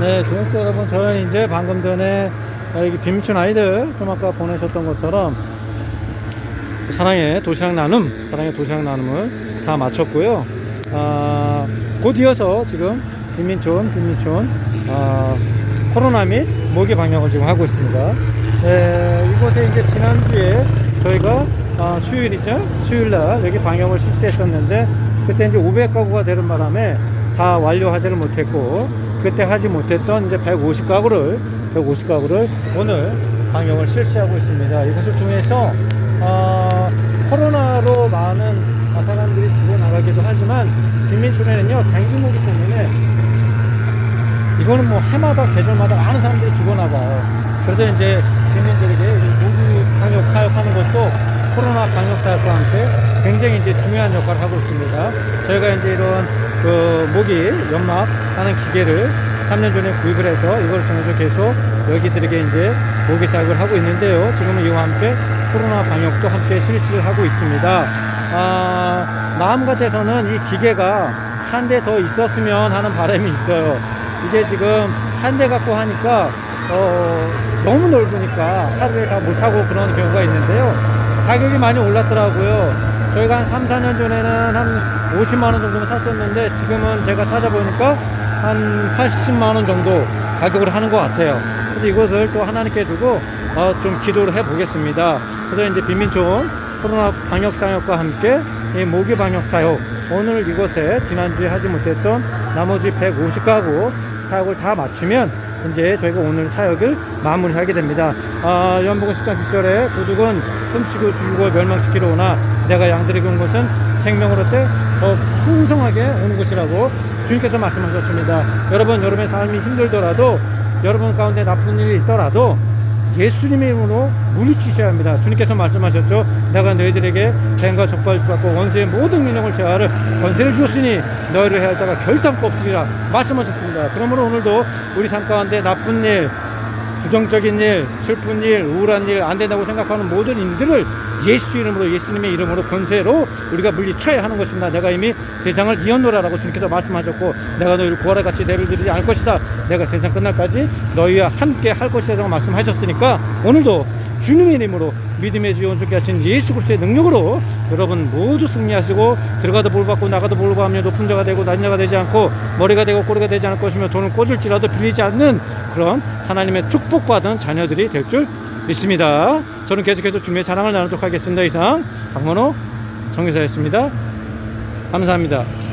네, 동역자 여러분, 저는 이제 방금 전에 어, 여기 빔춘 아이들 좀 아까 보내셨던 것처럼 사랑의 도시락 나눔, 사랑의 도시락 나눔을 다 마쳤고요. 아, 곧 이어서 지금 빈민촌, 빈민촌, 아, 코로나 및 모기 방역을 지금 하고 있습니다. 네, 이곳에 이제 지난주에 저희가 아, 수요일이죠? 수요일날 여기 방역을 실시했었는데 그때 이제 500가구가 되는 바람에 다 완료하지를 못했고 그때 하지 못했던 이제 150가구를 150가구를 오늘 방역을 실시하고 있습니다. 이것을 통해서 어, 코로나로 많은 사람들이 죽어나가기도 하지만 빈민촌에는요 단기모기 때문에 이거는 뭐 해마다 계절마다 많은 사람들이 죽어나가요. 그래서 이제 국민들에게 모기 방역 사역하는 것도 코로나 방역 사역과 함께 굉장히 이제 중요한 역할을 하고 있습니다. 저희가 이제 이런 그 모기 연막 하는 기계를 3년 전에 구입을 해서 이걸 통해서 계속 여기들에게 이제 모기 사역을 하고 있는데요. 지금은 이와 함께 코로나 방역도 함께 실시를 하고 있습니다. 아, 마음 같아서는 이 기계가 한 대 더 있었으면 하는 바람이 있어요. 이게 지금 한 대 갖고 하니까 어, 너무 넓으니까 하루에 다 못하고 그런 경우가 있는데요. 가격이 많이 올랐더라고요. 저희가 한 3, 4년 전에는 한 50만 원 정도면 샀었는데 지금은 제가 찾아보니까 한 80만 원 정도 가격을 하는 것 같아요. 그래서 이것을 또 하나님께 두고 어, 좀 기도를 해 보겠습니다. 그래서 이제 빈민촌 코로나 방역 사역과 함께 이 모기 방역 사역 오늘 이곳에 지난주에 하지 못했던 나머지 150가구 사역을 다 마치면 이제 저희가 오늘 사역을 마무리하게 됩니다. 아, 연복은 10장 7절에 도둑은 훔치고 죽이고 멸망시키러 오나 내가 양들에게 온 것은 생명으로 때 더 풍성하게 오는 곳이라고 주님께서 말씀하셨습니다. 여러분, 여러분의 삶이 힘들더라도 여러분 가운데 나쁜 일이 있더라도 예수님의 이름으로 물리치셔야 합니다. 주님께서 말씀하셨죠. 내가 너희들에게 뱀과 적발 받고 원수의 모든 민영을 제하를 권세를 주었으니 너희를 해할 자가 결단코 없으리라 말씀하셨습니다. 그러므로 오늘도 우리 삶 가운데 나쁜 일, 부정적인 일, 슬픈 일, 우울한 일, 안 된다고 생각하는 모든 일들을 예수 이름으로 예수님의 이름으로 권세로 우리가 물리쳐야 하는 것입니다. 내가 이미 세상을 이었노라라고 주님께서 말씀하셨고 내가 너희를 구하라 같이 내를 드리지 않을 것이다. 내가 세상 끝날까지 너희와 함께 할 것이라고 말씀하셨으니까 오늘도 주님의 이름으로 믿음의 주 온전케 하신 예수 그리스도의 능력으로 여러분 모두 승리하시고 들어가도 볼 받고 나가도 볼 받으며 높은 자가 되고 낮은 자가 되지 않고 머리가 되고 꼬리가 되지 않을 것이며 돈을 꽂을지라도 빌리지 않는 그런 하나님의 축복받은 자녀들이 될 줄 믿습니다. 저는 계속해서 주님의 자랑을 나누도록 하겠습니다. 이상 박문호 성교사였습니다. 감사합니다.